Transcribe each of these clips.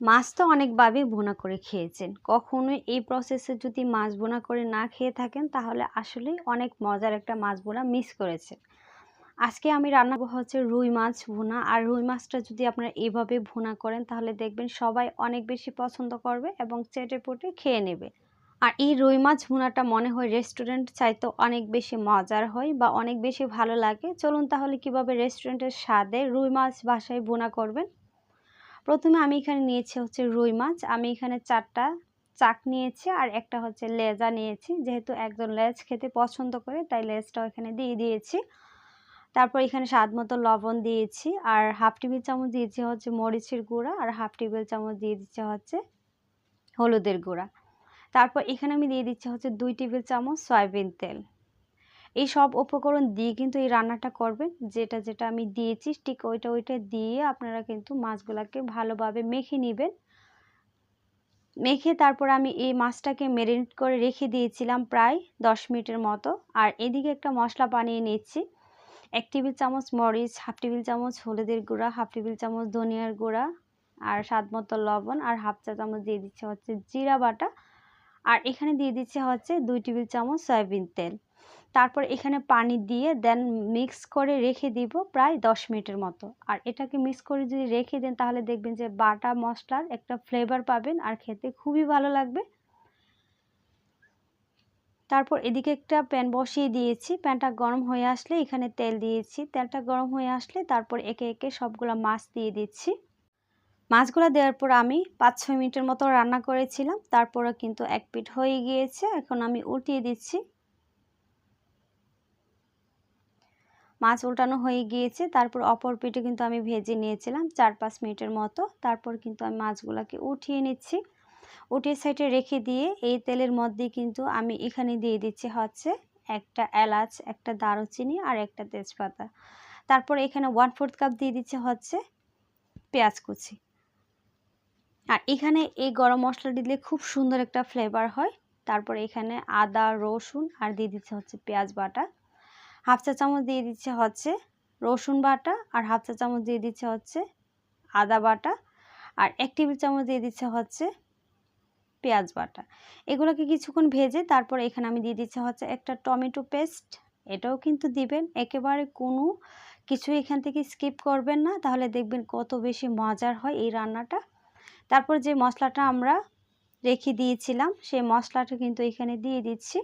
মাছ তো অনেকভাবেই ভুনা করে খেয়েছেন। কখনোই এই প্রসেসে যদি মাছ ভুনা করে না খেয়ে থাকেন, তাহলে আসলেই অনেক মজার একটা মাছ ভুনা মিস করেছেন। আজকে আমি রান্না হচ্ছে রুই মাছ ভুনা। আর রুই মাছটা যদি আপনারা এইভাবে ভুনা করেন, তাহলে দেখবেন সবাই অনেক বেশি পছন্দ করবে এবং চেটে পুটে খেয়ে নেবে। আর এই রুই মাছ ভুনাটা মনে হয় রেস্টুরেন্ট চাইতে অনেক বেশি মজার হয় বা অনেক বেশি ভালো লাগে। চলুন তাহলে কীভাবে রেস্টুরেন্টের স্বাদে রুই মাছ বাসায় ভুনা করবেন? প্রথমে আমি এখানে নিয়েছি হচ্ছে রুই মাছ। আমি এখানে চারটা চাক নিয়েছি আর একটা হচ্ছে লেজা নিয়েছি। যেহেতু একজন লেজ খেতে পছন্দ করে, তাই লেজটাও এখানে দিয়ে দিয়েছি। তারপর এখানে স্বাদ মতো লবণ দিয়েছি আর হাফ টেবিল চামচ দিয়েছি হচ্ছে মরিচের গুঁড়া আর হাফ টেবিল চামচ দিয়ে দিচ্ছে হচ্ছে হলুদের গুঁড়া। তারপর এখানে আমি দিয়ে দিচ্ছি হচ্ছে দুই টেবিল চামচ সয়াবিন তেল। এই সব উপকরণ দিয়ে কিন্তু এই রান্নাটা করবেন। যেটা যেটা আমি দিয়েছি, ঠিক ওইটা ওইটা দিয়ে আপনারা কিন্তু মাছগুলোকে ভালোভাবে মেখে নেবেন। মেখে তারপর আমি এই মাছটাকে ম্যারিনেট করে রেখে দিয়েছিলাম প্রায় দশ মিনিটের মতো। আর এদিকে একটা মশলা বানিয়ে নিচ্ছি। এক টেবিল চামচ মরিচ, হাফ টেবিল চামচ হলুদের গুঁড়া, হাফ টেবিল চামচ ধনিয়ার গুঁড়া আর স্বাদ মতো লবণ আর হাফ চা চামচ দিয়ে দিচ্ছে হচ্ছে জিরা বাটা। আর এখানে দিয়ে দিচ্ছে হচ্ছে দুই টেবিল চামচ সয়াবিন তেল। তারপর এখানে পানি দিয়ে দেন মিক্স করে রেখে দিব প্রায় দশ মিনিটের মতো। আর এটাকে মিক্স করে যদি রেখে দেন তাহলে দেখবেন যে বাটা মশলার একটা ফ্লেভার পাবেন আর খেতে খুবই ভালো লাগবে। তারপর এদিকে একটা প্যান বসিয়ে দিয়েছি। প্যানটা গরম হয়ে আসলে এখানে তেল দিয়েছি। তেলটা গরম হয়ে আসলে তারপর একে একে সবগুলো মাছ দিয়ে দিচ্ছি। মাছগুলো দেওয়ার পর আমি পাঁচ ছয় মিনিটের মতো রান্না করেছিলাম। তারপরে কিন্তু এক পিঠ হয়ে গিয়েছে। এখন আমি উল্টিয়ে দিচ্ছি। মাছ উল্টানো হয়ে গিয়েছে। তারপর অপর পিঠে কিন্তু আমি ভেজে নিয়েছিলাম চার পাঁচ মিনিটের মতো। তারপর কিন্তু আমি মাছগুলোকে উঠিয়ে নিচ্ছি। উঠিয়ে সাইডে রেখে দিয়ে এই তেলের মধ্যে কিন্তু আমি এখানে দিয়ে দিচ্ছি হচ্ছে একটা এলাচ, একটা দারুচিনি আর একটা তেজপাতা। তারপর এখানে ওয়ান ফোর্থ কাপ দিয়ে দিচ্ছে হচ্ছে পেঁয়াজ কুচি। আর এখানে এই গরম মশলা দিলে খুব সুন্দর একটা ফ্লেভার হয়। তারপর এখানে আদা, রসুন আর দিয়ে দিচ্ছে হচ্ছে পেঁয়াজ বাটা। হাফ চা চামচ দিয়ে দিচ্ছে হচ্ছে রসুন বাটা আর হাফ চা চামচ দিয়ে দিচ্ছে হচ্ছে আদা বাটা আর এক টেবিল চামচ দিয়ে দিচ্ছে হচ্ছে পেঁয়াজ বাটা। এগুলোকে কিছুক্ষণ ভেজে তারপর এখানে আমি দিয়ে দিচ্ছি হচ্ছে একটা টমেটো পেস্ট। এটাও কিন্তু দিবেন। একেবারে কোনো কিছু এখান থেকে স্কিপ করবেন না। তাহলে দেখবেন কত বেশি মজার হয় এই রান্নাটা। তারপর যে মশলাটা আমরা রেখে দিয়েছিলাম, সেই মশলাটা কিন্তু এখানে দিয়ে দিচ্ছি।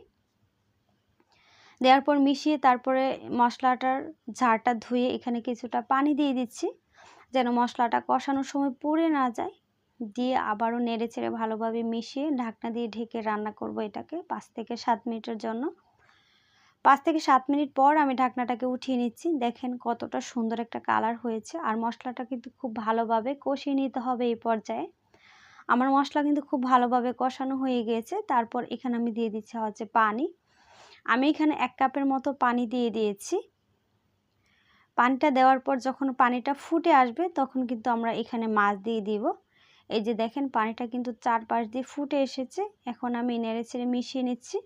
দেওয়ার পর মিশিয়ে তারপরে মশলাটার ঝাড়টা ধুয়ে এখানে কিছুটা পানি দিয়ে দিচ্ছি, যেন মশলাটা কষানোর সময় পুড়ে না যায়। দিয়ে আবারও নেড়ে চেড়ে ভালোভাবে মিশিয়ে ঢাকনা দিয়ে ঢেকে রান্না করব এটাকে পাঁচ থেকে সাত মিনিটের জন্য। পাঁচ থেকে সাত মিনিট পর আমি ঢাকনাটাকে উঠিয়ে নিচ্ছি। দেখেন কতটা সুন্দর একটা কালার হয়েছে আর মশলাটা কিন্তু খুব ভালোভাবে কষিয়ে নিতে হবে এই পর্যায়ে। আমার মশলা কিন্তু খুব ভালোভাবে কষানো হয়ে গিয়েছে। তারপর এখানে আমি দিয়ে দিচ্ছি হচ্ছে পানি। আমি এখানে এক কাপের মতো পানি দিয়ে দিয়েছি। পানিটা দেওয়ার পর যখন পানিটা ফুটে আসবে তখন কিন্তু আমরা এখানে মাছ দিয়ে দিব। এই যে দেখেন পানিটা কিন্তু চারপাশ দিয়ে ফুটে এসেছে। এখন আমি নেড়ে ছেড়ে মিশিয়ে নিচ্ছি।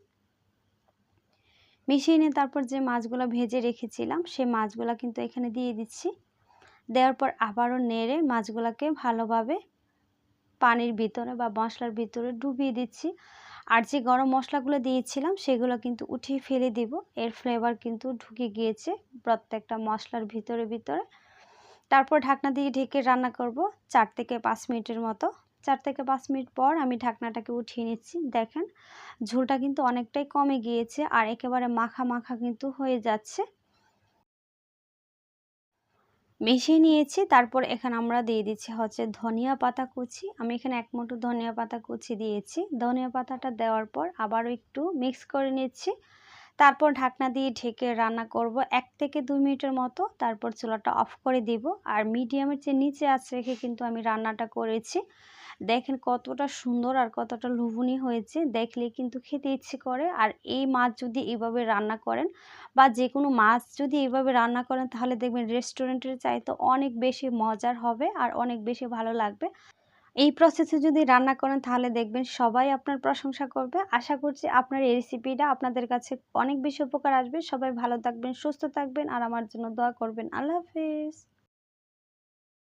মিশিয়ে নিয়ে তারপর যে মাছগুলো ভেজে রেখেছিলাম সে মাছগুলো কিন্তু এখানে দিয়ে দিচ্ছি। দেওয়ার পর আবারও নেড়ে মাছগুলোকে ভালোভাবে পানির ভিতরে বা মশলার ভিতরে ডুবিয়ে দিচ্ছি। আর যে গরম মশলাগুলো দিয়েছিলাম, সেগুলো কিন্তু উঠিয়ে ফেলে দিব। এর ফ্লেভার কিন্তু ঢুকে গিয়েছে প্রত্যেকটা মশলার ভিতরে ভিতরে। তারপর ঢাকনা দিয়ে ঢেকে রান্না করব চার থেকে পাঁচ মিনিটের মতো। চার থেকে পাঁচ মিনিট পর আমি ঢাকনাটাকে উঠিয়ে নিচ্ছি। দেখেন, ঝোলটা কিন্তু অনেকটাই কমে গিয়েছে আর একেবারে মাখা মাখা কিন্তু হয়ে যাচ্ছে। মিশিয়ে নিয়েছি। তারপর এখানে আমরা দিয়ে দিচ্ছি হচ্ছে ধনিয়া পাতা কুচি। আমি এখানে এক মুঠো ধনিয়া পাতা কুচি দিয়েছি। ধনিয়া পাতাটা দেওয়ার পর আবারও একটু মিক্স করে নিচ্ছি। তারপর ঢাকনা দিয়ে ঢেকে রান্না করব এক থেকে দুই মিনিটের মতো। তারপর চুলাটা অফ করে দিব। আর মিডিয়ামের যে নিচে আছে রেখে কিন্তু আমি রান্নাটা করেছি। দেখেন কতটা সুন্দর আর কতটা লোভনীয় হয়েছে। দেখলে কিন্তু খেতে ইচ্ছে করে। আর এই মাছ যদি এইভাবে রান্না করেন বা যে কোনো মাছ যদি এইভাবে রান্না করেন, তাহলে দেখবেন রেস্টুরেন্টের চাইতে অনেক বেশি মজার হবে আর অনেক বেশি ভালো লাগবে। এই প্রসেসে যদি রান্না করেন, তাহলে দেখবেন সবাই আপনার প্রশংসা করবে। আশা করছি আপনার এই রেসিপিটা আপনাদের কাছে অনেক বেশি উপকার আসবে। সবাই ভালো থাকবেন, সুস্থ থাকবেন, আর আমার জন্য দোয়া করবেন। আল্লাহ হাফিজ।